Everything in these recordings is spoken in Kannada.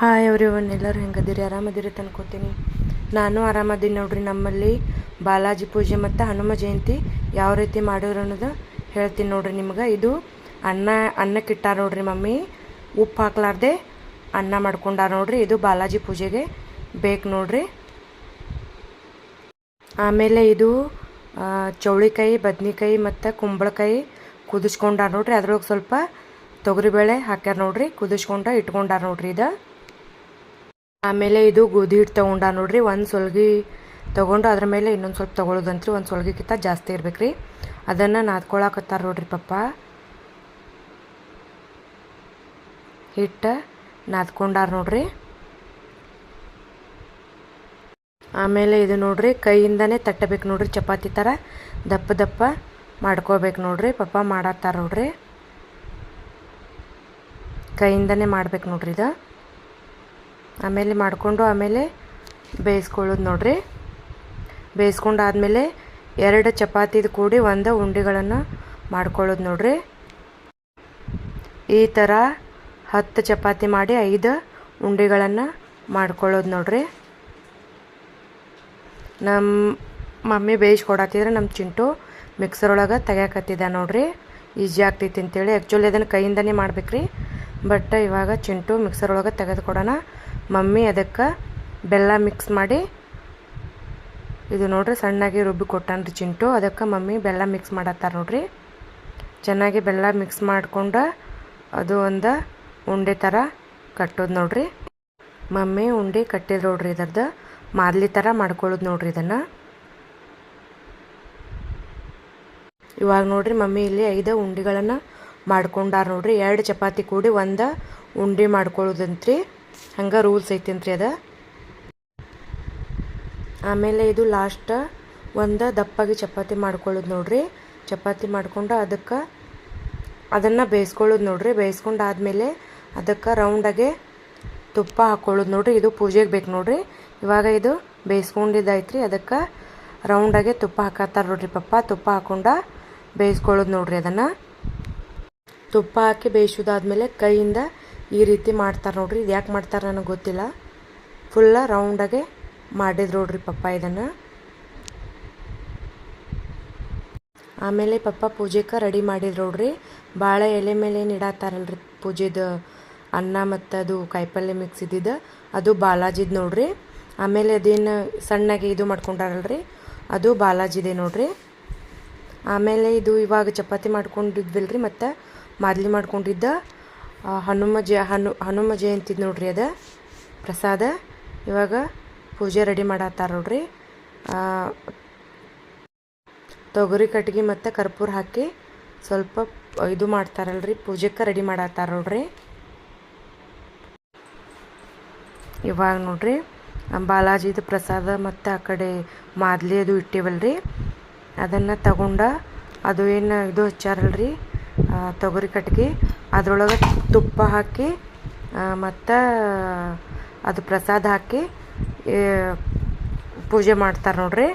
ಹಾಯ್ ಅವ್ರಿ ಎಲ್ಲರೂ ಹೆಂಗದಿರಿ ಆರಾಮದಿರಿ ತಂದ್ಕೋತೀನಿ ನಾನು ಆರಾಮದೀನಿ ನೋಡ್ರಿ, ನಮ್ಮಲ್ಲಿ ಬಾಲಾಜಿ ಪೂಜೆ ಮತ್ತು ಹನುಮ ಜಯಂತಿ ಯಾವ ರೀತಿ ಮಾಡೋರು ಅನ್ನೋದು ಹೇಳ್ತೀನಿ ನೋಡ್ರಿ ನಿಮ್ಗೆ. ಇದು ಅನ್ನ ಅನ್ನಕ್ಕಿಟ್ಟಾರ ನೋಡ್ರಿ ಮಮ್ಮಿ. ಉಪ್ಪು ಹಾಕ್ಲಾರ್ದೆ ಅನ್ನ ಮಾಡ್ಕೊಂಡಾರ ನೋಡ್ರಿ. ಇದು ಬಾಲಾಜಿ ಪೂಜೆಗೆ ಬೇಕು ನೋಡ್ರಿ. ಆಮೇಲೆ ಇದು ಚೌಳಿಕಾಯಿ, ಬದ್ನಿಕಾಯಿ ಮತ್ತು ಕುಂಬಳಕಾಯಿ ಕುದಿಸ್ಕೊಂಡಾರ ನೋಡ್ರಿ. ಅದ್ರೊಳಗೆ ಸ್ವಲ್ಪ ತೊಗರಿಬೇಳೆ ಹಾಕ್ಯಾರ ನೋಡ್ರಿ. ಕುದಿಸ್ಕೊಂಡ ಇಟ್ಕೊಂಡಾರ ನೋಡ್ರಿ ಇದು. ಆಮೇಲೆ ಇದು ಗೋಧಿ ಹಿಟ್ಟು ತೊಗೊಂಡ ನೋಡ್ರಿ, ಒಂದು ಸೊಲ್ಗಿ ತೊಗೊಂಡು ಅದ್ರ ಮೇಲೆ ಇನ್ನೊಂದು ಸ್ವಲ್ಪ ತೊಗೊಳೋದಂತ್ರಿ, ಒಂದು ಸೊಲ್ಗಿಕ್ಕಿಂತ ಜಾಸ್ತಿ ಇರ್ಬೇಕು ರೀ ಅದನ್ನು ನಾದ್ಕೊಳಕತ್ತಾರ ನೋಡ್ರಿ ಪಪ್ಪ. ಹಿಟ್ಟು ನಾದ್ಕೊಂಡಾರ ನೋಡ್ರಿ. ಆಮೇಲೆ ಇದು ನೋಡ್ರಿ, ಕೈಯಿಂದನೇ ತಟ್ಟಬೇಕು ನೋಡ್ರಿ ಚಪಾತಿ ಥರ ದಪ್ಪ ದಪ್ಪ ಮಾಡ್ಕೋಬೇಕು ನೋಡ್ರಿ, ಪಪ್ಪ ಮಾಡತ್ತಾರ ನೋಡ್ರಿ. ಕೈಯಿಂದನೇ ಮಾಡ್ಬೇಕು ನೋಡ್ರಿ ಇದು. ಆಮೇಲೆ ಮಾಡಿಕೊಂಡು ಆಮೇಲೆ ಬೇಯಿಸ್ಕೊಳ್ಳೋದು ನೋಡ್ರಿ. ಬೇಯಿಸ್ಕೊಂಡಾದ್ಮೇಲೆ ಎರಡು ಚಪಾತಿದು ಕೂಡಿ ಒಂದು ಉಂಡೆಗಳನ್ನು ಮಾಡ್ಕೊಳ್ಳೋದು ನೋಡ್ರಿ. ಈ ಥರ ಹತ್ತು ಚಪಾತಿ ಮಾಡಿ ಐದು ಉಂಡೆಗಳನ್ನು ಮಾಡ್ಕೊಳ್ಳೋದು ನೋಡ್ರಿ. ನಮ್ಮ ಮಮ್ಮಿ ಬೇಯಿಸ್ಕೊಡತ್ತಿದ್ರೆ ನಮ್ಮ ಚಿಂಟು ಮಿಕ್ಸರ್ ಒಳಗೆ ತೆಗ್ಯಾಕತ್ತಿದ್ದ ನೋಡ್ರಿ. ಈಜಿ ಆಗ್ತೈತಿ ಅಂತೇಳಿ. ಆ್ಯಕ್ಚುಲಿ ಅದನ್ನು ಕೈಯಿಂದನೇ ಮಾಡ್ಬೇಕ್ರಿ. ಬಟ್ ಇವಾಗ ಚಿಂಟು ಮಿಕ್ಸರ್ ಒಳಗೆ ತೆಗೆದು ಕೊಡೋಣ ಮಮ್ಮಿ ಅದಕ್ಕೆ ಬೆಲ್ಲ ಮಿಕ್ಸ್ ಮಾಡಿ, ಇದು ನೋಡ್ರಿ ಸಣ್ಣಾಗಿ ರುಬ್ಬಿ ಕೊಟ್ಟಾನ್ರಿ ಚಿಂಟು. ಅದಕ್ಕೆ ಮಮ್ಮಿ ಬೆಲ್ಲ ಮಿಕ್ಸ್ ಮಾಡತ್ತಾರ ನೋಡ್ರಿ. ಚೆನ್ನಾಗಿ ಬೆಲ್ಲ ಮಿಕ್ಸ್ ಮಾಡಿಕೊಂಡು ಅದು ಒಂದು ಉಂಡೆ ಥರ ಕಟ್ಟೋದು ನೋಡ್ರಿ. ಮಮ್ಮಿ ಉಂಡೆ ಕಟ್ಟಿದ್ರು ನೋಡ್ರಿ ಇದರ್ದು. ಮಾದಲಿ ಥರ ಮಾಡ್ಕೊಳ್ಳೋದು ನೋಡ್ರಿ ಇದನ್ನು. ಇವಾಗ ನೋಡ್ರಿ ಮಮ್ಮಿ ಇಲ್ಲಿ ಐದು ಉಂಡೆಗಳನ್ನು ಮಾಡ್ಕೊಂಡಾರ ನೋಡ್ರಿ. ಎರಡು ಚಪಾತಿ ಕೂಡಿ ಒಂದು ಉಂಡೆ ಮಾಡ್ಕೊಳ್ಳೋದಂತ್ರಿ. ಹಂಗೆ ರೂಲ್ಸ್ ಐತೇನ್ರಿ ಅದ. ಆಮೇಲೆ ಇದು ಲಾಸ್ಟ್ ಒಂದು ದಪ್ಪಾಗಿ ಚಪಾತಿ ಮಾಡ್ಕೊಳ್ಳೋದು ನೋಡ್ರಿ. ಚಪಾತಿ ಮಾಡ್ಕೊಂಡು ಅದಕ್ಕೆ ಅದನ್ನು ಬೇಯಿಸ್ಕೊಳ್ಳೋದು ನೋಡ್ರಿ. ಬೇಯಿಸ್ಕೊಂಡು ಆದಮೇಲೆ ಅದಕ್ಕೆ ರೌಂಡಾಗೆ ತುಪ್ಪ ಹಾಕ್ಕೊಳ್ಳೋದು ನೋಡ್ರಿ. ಇದು ಪೂಜೆಗೆ ಬೇಕು ನೋಡ್ರಿ. ಇವಾಗ ಇದು ಬೇಯಿಸ್ಕೊಂಡಿದ್ದೈತ್ರಿ ಅದಕ್ಕೆ ರೌಂಡಾಗೆ ತುಪ್ಪ ಹಾಕತ್ತಾರ ನೋಡ್ರಿ ಪಪ್ಪ. ತುಪ್ಪ ಹಾಕೊಂಡು ಬೇಯಿಸ್ಕೊಳ್ಳೋದು ನೋಡ್ರಿ ಅದನ್ನು. ತುಪ್ಪ ಹಾಕಿ ಬೇಯಿಸೋದಾದ್ಮೇಲೆ ಕೈಯಿಂದ ಈ ರೀತಿ ಮಾಡ್ತಾರೆ ನೋಡ್ರಿ ಇದು ಯಾಕೆ ಮಾಡ್ತಾರೆ ನನಗೆ ಗೊತ್ತಿಲ್ಲ. ಫುಲ್ಲ ರೌಂಡಾಗೆ ಮಾಡಿದ್ರು ನೋಡ್ರಿ ಪಪ್ಪ ಇದನ್ನು. ಆಮೇಲೆ ಪಪ್ಪ ಪೂಜೆಗೆ ರೆಡಿ ಮಾಡಿದ್ರು ನೋಡ್ರಿ. ಭಾಳ ಎಲೆ ಮೇಲೆ ಇಡತ್ತಾರಲ್ರಿ ಪೂಜೆದು ಅನ್ನ ಮತ್ತು ಅದು ಕಾಯಿಪಲ್ಯ ಮಿಕ್ಸ್ ಇದ್ದಿದ್ದು ಅದು ಬಾಲಾಜಿದ್ ನೋಡ್ರಿ. ಆಮೇಲೆ ಅದೇನು ಸಣ್ಣಗೆ ಇದು ಮಾಡ್ಕೊಂಡಾರಲ್ರಿ, ಅದು ಬಾಲಾಜಿದೆ ನೋಡ್ರಿ. ಆಮೇಲೆ ಇದು ಇವಾಗ ಚಪಾತಿ ಮಾಡ್ಕೊಂಡಿದ್ವಿಲ್ರಿ ಮತ್ತು ಮಾದಲಿ ಮಾಡ್ಕೊಂಡಿದ್ದ. ಹನುಮ ಜ ಹನು, ಹನುಮ ಜಯಂತಿ ನೋಡ್ರಿ ಅದ. ಪ್ರಸಾದ. ಇವಾಗ ಪೂಜೆ ರೆಡಿ ಮಾಡತ್ತಾರ ನೋಡ್ರಿ. ತೊಗರಿ ಕಟ್ಗೆ ಮತ್ತು ಕರ್ಪೂರ ಹಾಕಿ ಸ್ವಲ್ಪ ಇದು ಮಾಡ್ತಾರಲ್ರಿ ಪೂಜೆಗೆ ರೆಡಿ ಮಾಡತ್ತಾರ ನೋಡ್ರಿ. ಇವಾಗ ನೋಡ್ರಿ ಬಾಲಾಜಿದು ಪ್ರಸಾದ ಮತ್ತು ಆ ಕಡೆ ಮಾದಲಿ ಅದು ಇಟ್ಟಿವಲ್ರಿ. ಅದನ್ನು ತಗೊಂಡ ಅದು ಏನು ಇದು ಹಚ್ಚಾರಲ್ರಿ ತೊಗರಿ ಕಟ್ಗೆ ಅದರೊಳಗೆ ತುಪ್ಪ ಹಾಕಿ ಮತ್ತು ಅದು ಪ್ರಸಾದ ಹಾಕಿ ಪೂಜೆ ಮಾಡ್ತಾರೆ ನೋಡ್ರಿ.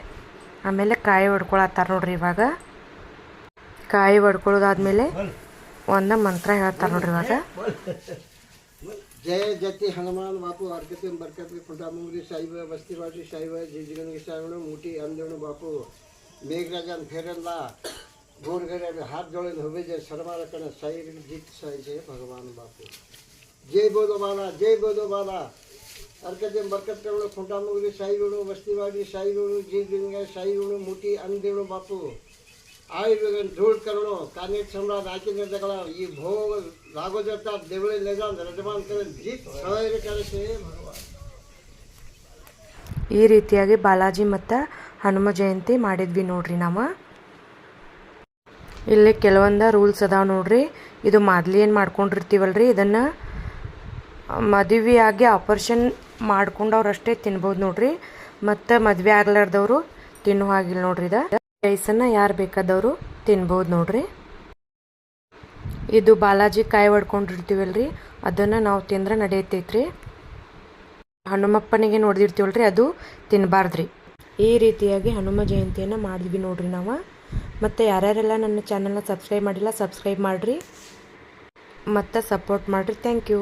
ಆಮೇಲೆ ಕಾಯಿ ಹೊಡ್ಕೊಳತ್ತಾರ ನೋಡ್ರಿ ಇವಾಗ. ಕಾಯಿ ಹೊಡ್ಕೊಳ್ಳೋದಾದ್ಮೇಲೆ ಒಂದು ಮಂತ್ರ ಹೇಳ್ತಾರೆ ನೋಡ್ರಿ ಇವಾಗ. ಜಯ ಜತಿ ಹನುಮಾನ್ ಬಾಪು ಅರ್ಕತಿ ಬರ್ಕತಿ ಕುಟಾಮುಂಗ್ರಿ ಸಾಯಿಬ ಬಸ್ತಿವಾಡಿ ಸಾಯಿಬ ಜಿಜಿಗನಿಗೆ ಸಾಯಿಬ ಮೂಟಿ ಅಂದೇಣು ಬಾಪು, ಮೇಘರಾಜನ್ ಫೇರಲ್ಲ ગોળ કર્યા હાથ જોડીને હવે જાય શરમારા કણે શાયરી ગીત થાય છે ભગવાન બાપુ જય બોલો બાલા જય બોલો બાલા અર્કજે બરકત કરવડો ખોટામુગરી શાયરોડો વસ્તીવાડી શાયરોડો જીવ ગંગા શાયરોડો મોટી અનદેવડો બાપુ ಆಯುರ್ವೇದ ಧೂಳ್ ಕರುಣು ಕಾನೇಟ್ ಸಮ್ರಾಟ್ ಹಾಕಿದ ತಗಳ ಈ ಭೋಗ ರಾಘೋಜತ್ತ ದೇವಳಿ ಲೆಗಾನ್ ರಜಮಾನ್ ಕರೆ ಜೀತ್ ಸವಾರಿ ಕರೆಸೇ ಭಗವಾನ್ ಈ ರೀತಿಯಾಗಿ ಬಾಲಾಜಿ ಮತ್ತು ಹನುಮ ಜಯಂತಿ ಮಾಡಿದ್ವಿ ನೋಡ್ರಿ ನಾವು ಇಲ್ಲಿ ಕೆಲವೊಂದು ರೂಲ್ಸ್ ಅದಾವ ನೋಡ್ರಿ. ಇದು ಮೊದ್ಲು ಏನು ಮಾಡ್ಕೊಂಡಿರ್ತೀವಲ್ರಿ? ಇದನ್ನು ಮದುವೆಯಾಗಿ ಆಪರೇಷನ್ ಮಾಡ್ಕೊಂಡವ್ರು ಅಷ್ಟೇ ತಿನ್ಬೋದು ನೋಡ್ರಿ. ಮತ್ತು ಮದುವೆ ಆಗ್ಲಾರ್ದವರು ತಿನ್ನೋ ಹಾಗಿಲ್ಲ ನೋಡ್ರಿ ಇದು. ರೈಸನ್ನು ಯಾರು ಬೇಕಾದವರು ತಿನ್ಬೋದು ನೋಡ್ರಿ. ಇದು ಬಾಲಾಜಿ ಕಾಯಿ ಹೊಡ್ಕೊಂಡಿರ್ತೀವಲ್ರಿ ಅದನ್ನು ನಾವು ತಿಂದ್ರೆ ನಡೆಯತೈತ್ರಿ. ಹನುಮಪ್ಪನಿಗೆ ನೋಡಿದಿರ್ತೀವಲ್ರಿ, ಅದು ತಿನ್ನಬಾರ್ದ್ರಿ ಈ ರೀತಿಯಾಗಿ ಹನುಮ ಜಯಂತಿಯನ್ನು ಮಾಡಿದ್ವಿ ನೋಡ್ರಿ ನಾವು. ಮತ್ತು ಯಾರ್ಯಾರೆಲ್ಲ ನನ್ನ ಚಾನಲ್ನ ಸಬ್ಸ್ಕ್ರೈಬ್ ಮಾಡಿಲ್ಲ ಸಬ್ಸ್ಕ್ರೈಬ್ ಮಾಡಿರಿ. ಮತ್ತು ಸಪೋರ್ಟ್ ಮಾಡಿರಿ. Thank you